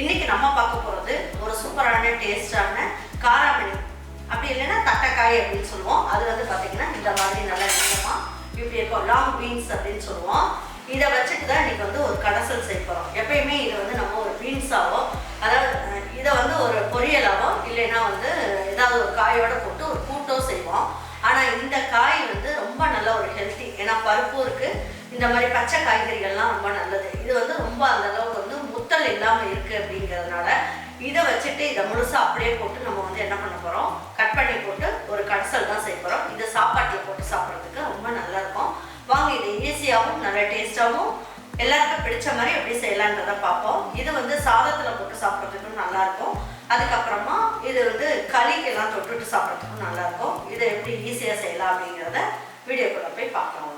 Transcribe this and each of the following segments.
இன்னைக்கு நம்ம பார்க்க போகிறது ஒரு சூப்பரான டேஸ்டான காராமணி. அப்படி இல்லைன்னா தட்டைக்காய் அப்படின்னு சொல்லுவோம். அது வந்து பார்த்தீங்கன்னா இந்த மாதிரி நல்லா நீளமாக இப்படி இருக்கும் லாங் பீன்ஸ் அப்படின்னு சொல்லுவோம். இதை வச்சுட்டு தான் இன்னைக்கு வந்து ஒரு கடைசல் செய்ய போகிறோம் எப்பயுமே இதை வந்து நம்ம ஒரு பீன்ஸாவோ அதாவது இதை வந்து ஒரு பொரியலாவோ இல்லைன்னா வந்து ஏதாவது ஒரு காயோட போட்டு ஒரு கூட்டோ செய்வோம். ஆனால் இந்த காய் வந்து ரொம்ப நல்ல ஒரு ஹெல்த்தி ஏன்னா பருப்பும் இருக்குது இந்த மாதிரி பச்சை காய்கறிகள்லாம் ரொம்ப நல்லது. இது வந்து ரொம்ப அந்த அளவுக்கு வந்து இல்லாமல் இருக்குது அப்படிங்கிறதுனால இதை வச்சுட்டு இதை முழுசாக அப்படியே போட்டு நம்ம வந்து என்ன பண்ண போகிறோம் கட் பண்ணி போட்டு ஒரு கடைசல் தான் செய்ய போகிறோம் இதை சாப்பாட்டில் போட்டு சாப்பிட்றதுக்கு ரொம்ப நல்லாயிருக்கும் வாங்க இது ஈஸியாகவும் நல்ல டேஸ்ட்டாகவும் எல்லாருக்கும் பிடிச்ச மாதிரி எப்படி செய்யலான்றதை பார்ப்போம். இது வந்து சாதத்தில் போட்டு சாப்பிட்றதுக்கும் நல்லாயிருக்கும் அதுக்கப்புறமா இது வந்து களிக்கெல்லாம் தொட்டுட்டு சாப்பிட்றதுக்கும் நல்லாயிருக்கும் இதை எப்படி ஈஸியாக செய்யலாம் அப்படிங்கிறத வீடியோக்குள்ளே போய் பார்க்கலாம்.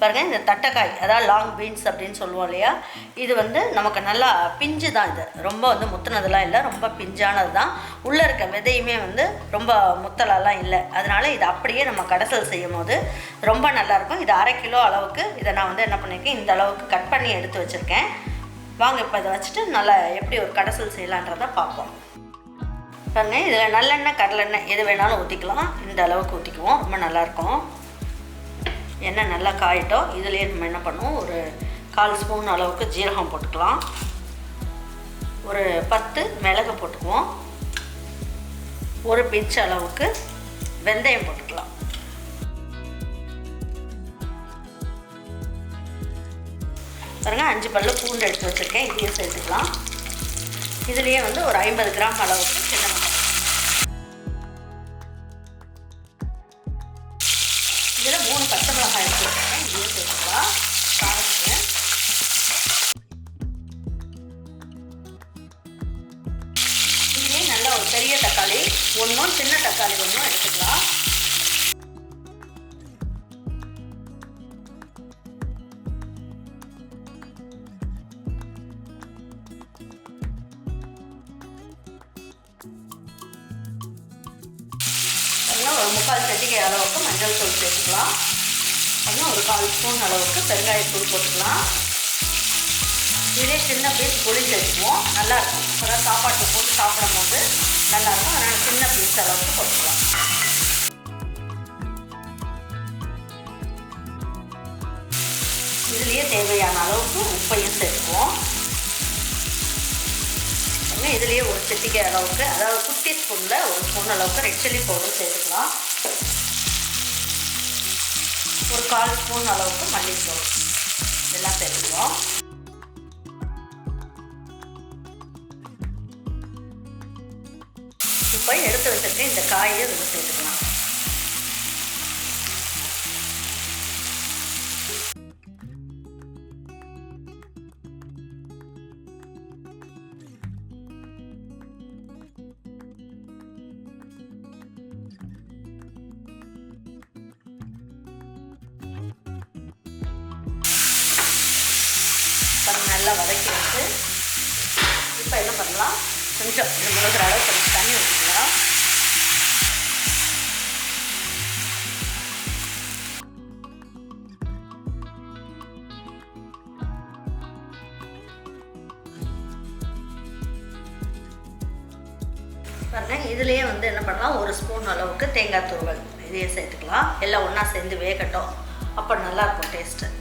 பாருங்கள் இந்த தட்டைக்காய் அதாவது லாங் பீன்ஸ் அப்படின்னு சொல்லுவோம் இல்லையா? இது வந்து நமக்கு நல்லா பிஞ்சு தான் இது. ரொம்ப வந்து முத்துனதெல்லாம் இல்லை ரொம்ப பிஞ்சானது தான். உள்ளே இருக்க விதையுமே வந்து ரொம்ப முத்தலெல்லாம் இல்லை. அதனால் இது அப்படியே நம்ம கடைசல் செய்யும் போது ரொம்ப நல்லாயிருக்கும் இது அரை கிலோ அளவுக்கு இதை நான் வந்து என்ன பண்ணியிருக்கேன் இந்த அளவுக்கு கட் பண்ணி எடுத்து வச்சுருக்கேன். வாங்க இப்போ இதை வச்சுட்டு நல்லா எப்படி ஒரு கடைசல் செய்யலான்றதை பார்ப்போம். பாருங்கள் இதில் நல்லெண்ணெய் கடலெண்ணெய் எது வேணாலும் ஊற்றிக்கலாம் இந்த அளவுக்கு ஊற்றிக்குவோம் ரொம்ப நல்லாயிருக்கும் எண்ணெய் நல்லா காயிட்டோம். இதுலேயே நம்ம என்ன பண்ணுவோம்? ஒரு கால் ஸ்பூன் அளவுக்கு ஜீரகம் போட்டுக்கலாம். ஒரு பத்து மிளகு போட்டுக்குவோம். ஒரு பிஞ்ச் அளவுக்கு வெந்தயம் போட்டுக்கலாம். பாருங்க அஞ்சு பல்லு பூண்டு எடுத்து வச்சுருக்கேன். இதையும் சேர்த்துக்கலாம். இதுலேயே வந்து ஒரு ஐம்பது கிராம் அளவுக்கு மூணு பச்சை மிளகாய் எடுத்து வச்சுருக்கேன். இதையும் சேர்த்துக்கலாம். காரத்துக்கு. இதுலேயே நல்லா ஒரு பெரிய தக்காளி ஒன்றும் சின்ன தக்காளி ஒன்றும் எடுத்துக்கலாம். முக்கால் செட்டிகை அளவுக்கு மஞ்சள் தூள் சேர்த்துக்கலாம். இன்னும் ஒரு கால் ஸ்பூன் அளவுக்கு பெருங்காயத்தூள் போட்டுக்கலாம். இதே சின்ன பீஸ் புளி சேர்த்துக்குவோம். நல்லாயிருக்கும் அப்புறம் சாப்பாட்டை போட்டு சாப்பிடும் போது நல்லாயிருக்கும் அதனால் சின்ன பீஸ் அளவுக்கு போட்டுக்கலாம். இதுலேயே தேவையான அளவுக்கு உப்பையும் சேர்த்துக்குவோம். இன்னும் இதுலேயே ஒரு சிட்டிகை அளவுக்கு அதாவது குட்டி ஸ்பூனில் ஒரு ஸ்பூன் அளவுக்கு ரெட் சில்லி பவுடர் சேர்த்துக்கலாம். ஒரு கால் ஸ்பூன் அளவுக்கு மல்லித்தூள். இதெல்லாம் சேர்த்துக்குவோம் இப்போ எடுத்து வச்சுட்டு இந்த காயை இதில் சேர்த்துக்கலாம். நல்லா வதக்கி வச்சு இப்போ என்ன பண்ணலாம்? கொஞ்சம் இது முழுகிற அளவு கொஞ்சம் தண்ணி ஊற்றிக்கலாம் பாருங்க இதுலேயே வந்து என்ன பண்ணலாம்? ஒரு ஸ்பூன் அளவுக்கு தேங்காய் துருவல். இதையே சேர்த்துக்கலாம். எல்லாம் ஒன்றா சேர்ந்து வேகட்டும். அப்போ நல்லாயிருக்கும் டேஸ்ட்டு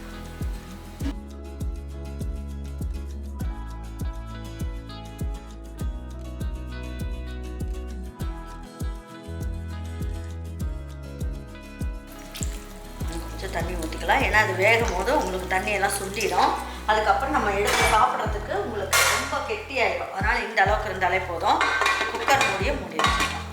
கொஞ்சம் தண்ணி ஊற்றிக்கலாம் ஏன்னா அது வேகும் போது உங்களுக்கு தண்ணியெல்லாம் சுண்டிடும். அதுக்கப்புறம் நம்ம எடுத்து சாப்பிட்றதுக்கு உங்களுக்கு ரொம்ப கெட்டியாயிடும் அதனால் இந்த அளவுக்கு இருந்தாலே போதும். குக்கர் மூடிய மூடி வச்சுக்கலாம்.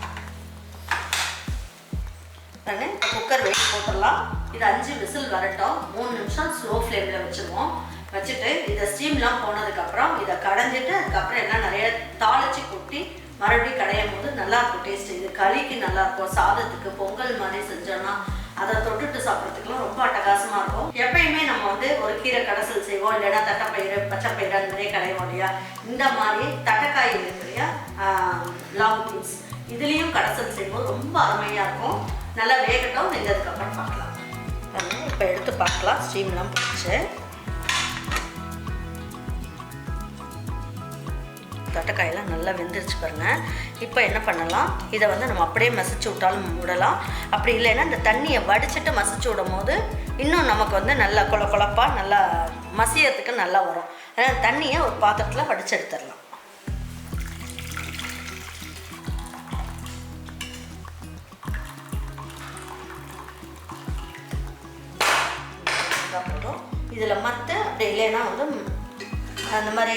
குக்கர் வெயிட் போட்டுடலாம். இது அஞ்சு விசில் வரட்டும். மூணு நிமிஷம் ஸ்லோ ஃப்ளேமில் வச்சுருவோம். வச்சுட்டு இதை ஸ்டீம்லாம் போனதுக்கப்புறம் இதை கடைஞ்சிட்டு அதுக்கப்புறம் எல்லாம் நிறைய தாளிச்சு கொட்டி மறுபடியும் கடையும் போது நல்லாயிருக்கும் டேஸ்ட் இது களிக்கு நல்லாயிருக்கும் சாதத்துக்கு பொங்கல் மாதிரி செஞ்சோம்னா அதை தொட்டுட்டு சாப்பிட்றதுக்குலாம் ரொம்ப அட்டகாசமாக இருக்கும். எப்பயுமே நம்ம வந்து ஒரு கீரை கடைசல் செய்வோம் இல்லைன்னா தட்டைப்பயிறு பச்சைப்பயிறு அந்த மாதிரி கடைவோம் இல்லையா? இந்த மாதிரி தட்டைக்காய் இருக்கு இல்லையா? லாங் பீன்ஸ் இதுலேயும் கடைசல் செய்யும்போது ரொம்ப அருமையாக இருக்கும். நல்லா வேகட்டும். வெந்ததுக்கப்புறம் பார்க்கலாம். இப்போ எடுத்து பார்க்கலாம். ஸ்டீம்லாம் பிடிச்சி தட்டைக்காயெல்லாம் நல்லா வெந்துருச்சு பாருங்கள் இப்போ என்ன பண்ணலாம்? இதை வந்து நம்ம அப்படியே மசிச்சு விட்டாலும் விடலாம். அப்படி இல்லைன்னா இந்த தண்ணியை வடிச்சிட்டு மசிச்சு விடும் போது இன்னும் நமக்கு வந்து நல்லா கொல குழப்பாக நல்லா மசியறதுக்கு நல்லா வரும். அதனால் தண்ணியை ஒரு பாத்திரத்தில் வடிச்சு எடுத்துடலாம். இதில் மற்ற அப்படி இல்லைன்னா வந்து அந்த மாதிரி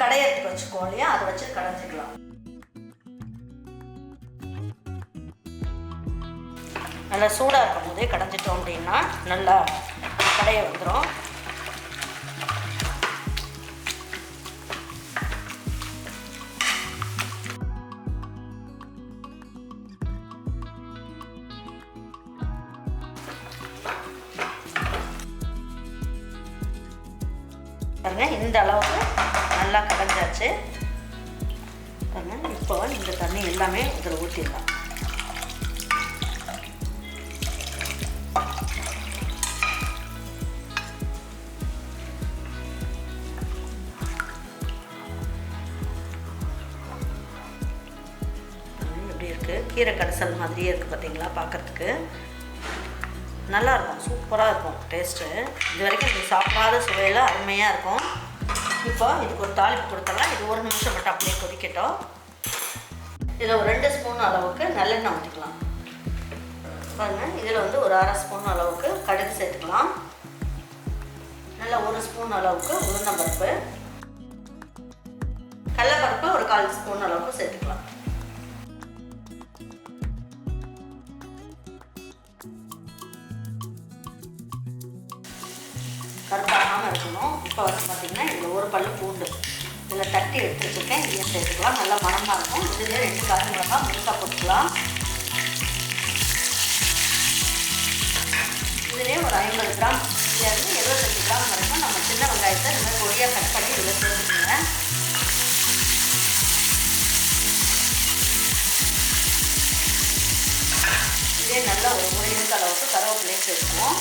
கடையறதுக்கு வச்சுக்கோம் இல்லையா? அதை வச்சு கடைஞ்சிக்கலாம். நல்லா சூடாக இருக்கும் போதே கடைஞ்சிட்டோம் அப்படின்னா நல்லா கடைய வந்துடும் கடைஞ்சாச்சு இப்போ இந்த தண்ணி எல்லாமே இதில் ஊற்றிடலாம். எப்படி இருக்குது கீரை கடைசல் மாதிரியே இருக்குது பார்த்தீங்களா பார்க்குறதுக்கு? நல்லா இருக்கும். சூப்பராக இருக்கும். டேஸ்ட்டு இது வரைக்கும் இது சாப்பிடாத சுவையில் அருமையாக இருக்கும். இப்போ இதுக்கு ஒரு தாளிப்பு கொடுத்துடலாம். இது ஒரு நிமிஷம் மட்டும் அப்படியே கொதிக்கட்டும். இதில் ஒரு ரெண்டு ஸ்பூன் அளவுக்கு நல்லெண்ணெய் ஊற்றிக்கலாம். பாருங்கள் இதில் வந்து ஒரு அரை ஸ்பூன் அளவுக்கு கடுகு சேர்த்துக்கலாம். நல்லா ஒரு ஸ்பூன் அளவுக்கு உளுந்தம்பருப்பு கடலப்பருப்பு ஒரு கால் ஸ்பூன் அளவுக்கு சேர்த்துக்கலாம். கருப்பாகாமல் இருக்கணும். இப்போ வந்து பல் பல்லு பூண்டு. இதில் தட்டி எடுத்து வச்சுருக்கேன் இதையும் சேர்த்துக்கலாம். நல்லா மணமாக இருக்கும். இதுலேயே ரெண்டு காசு மிளகாய் முழுசாக போட்டுக்கலாம். இதுலேயே ஒரு ஐம்பது கிராம் இதுலேருந்து எழுபத்தஞ்சு கிராம் வரைக்கும் நம்ம சின்ன வெங்காயத்தை இந்த மாதிரி பொடியாக கட் பண்ணி இதில் சேர்த்துக்கோங்க. இதே நல்லா ஒரு முறை இன்ச் அளவுக்கு கருவேப்பிலையும் சேர்த்துக்குவோம்.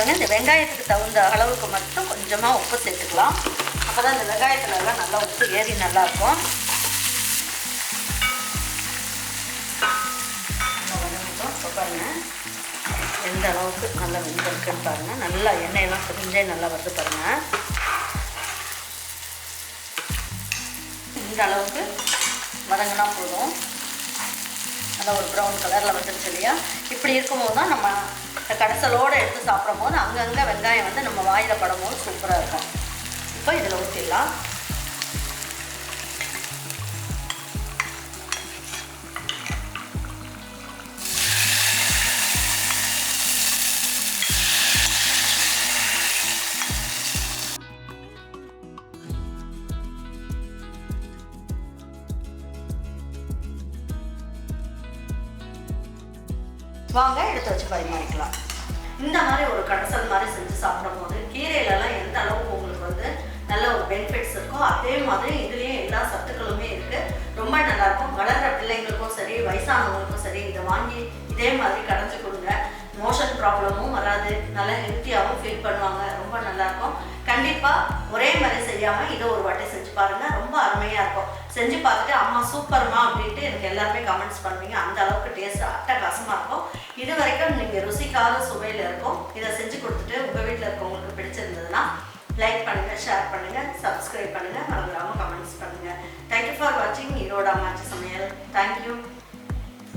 பாருங்கள் இந்த வெங்காயத்துக்கு தகுந்த அளவுக்கு மட்டும் கொஞ்சமாக உப்பு சேர்த்துக்கலாம். அப்போ தான் இந்த வெங்காயத்தில் எல்லாம் நல்லா உப்பு ஏறி நல்லாயிருக்கும் இப்போ பாருங்க. எந்த அளவுக்கு நல்லா வெந்திருக்குன்னு பாருங்கள் நல்லா எண்ணெயெல்லாம் பிரிஞ்சே நல்லா வருது பாருங்கள் இந்த அளவுக்கு வதங்கினா போதும். அதான் ஒரு ப்ரௌன் கலரில் வந்துருச்சு இல்லையா? இப்படி இருக்கும்போது தான் நம்ம கடைசலோடு எடுத்து சாப்பிடும் போது அங்கங்கே வெங்காயம் வந்து நம்ம வாயில் படும் போது சூப்பராக இருக்கும். இப்போ இதில் ஊற்றிடலாம் வாங்க எடுத்து வச்சு பரிமாறிக்கலாம். இந்த மாதிரி ஒரு கடைசல் மாதிரி செஞ்சு சாப்பிடும்போது கீரையிலலாம் எந்த அளவுக்கு உங்களுக்கு வந்து நல்ல ஒரு பெனிஃபிட்ஸ் இருக்கோ அதே மாதிரி இதுலேயும் எல்லா சத்துக்களுமே இருக்குது ரொம்ப நல்லாயிருக்கும். வளர்கிற பிள்ளைங்களுக்கும் சரி வயசானவங்களுக்கும் சரி இதை வாங்கி இதே மாதிரி கடைஞ்சி கொடுங்க. மோஷன் ப்ராப்ளமும் வராது. நல்லா ஹெல்த்தியாகவும் ஃபீல் பண்ணுவாங்க. ரொம்ப நல்லாயிருக்கும். கண்டிப்பாக ஒரே மாதிரி செய்யாமல் இதை ஒரு வாட்டி செஞ்சு பாருங்கள் ரொம்ப அருமையாக இருக்கும். செஞ்சு பார்த்துட்டு அம்மா சூப்பர்மா அப்படின்ட்டு எனக்கு எல்லாருமே கமெண்ட்ஸ் பண்ணுவீங்க. அந்த அளவுக்கு டேஸ்ட் அட்டகாசமாக இருக்கும். இது வரைக்கும் நீங்கள் ருசிக்காத சுவையில் இருக்கும். இதை செஞ்சு கொடுத்துட்டு உங்கள் வீட்டில் இருக்கவங்களுக்கு பிடிச்சிருந்ததுன்னா லைக் பண்ணுங்கள் ஷேர் பண்ணுங்கள் சப்ஸ்கிரைப் பண்ணுங்கள் மறந்துடாமல் கமெண்ட்ஸ் பண்ணுங்கள் தேங்க்யூ ஃபார் வாட்சிங் ஈரோடா அம்மாச்சி சமையல். தேங்க்யூ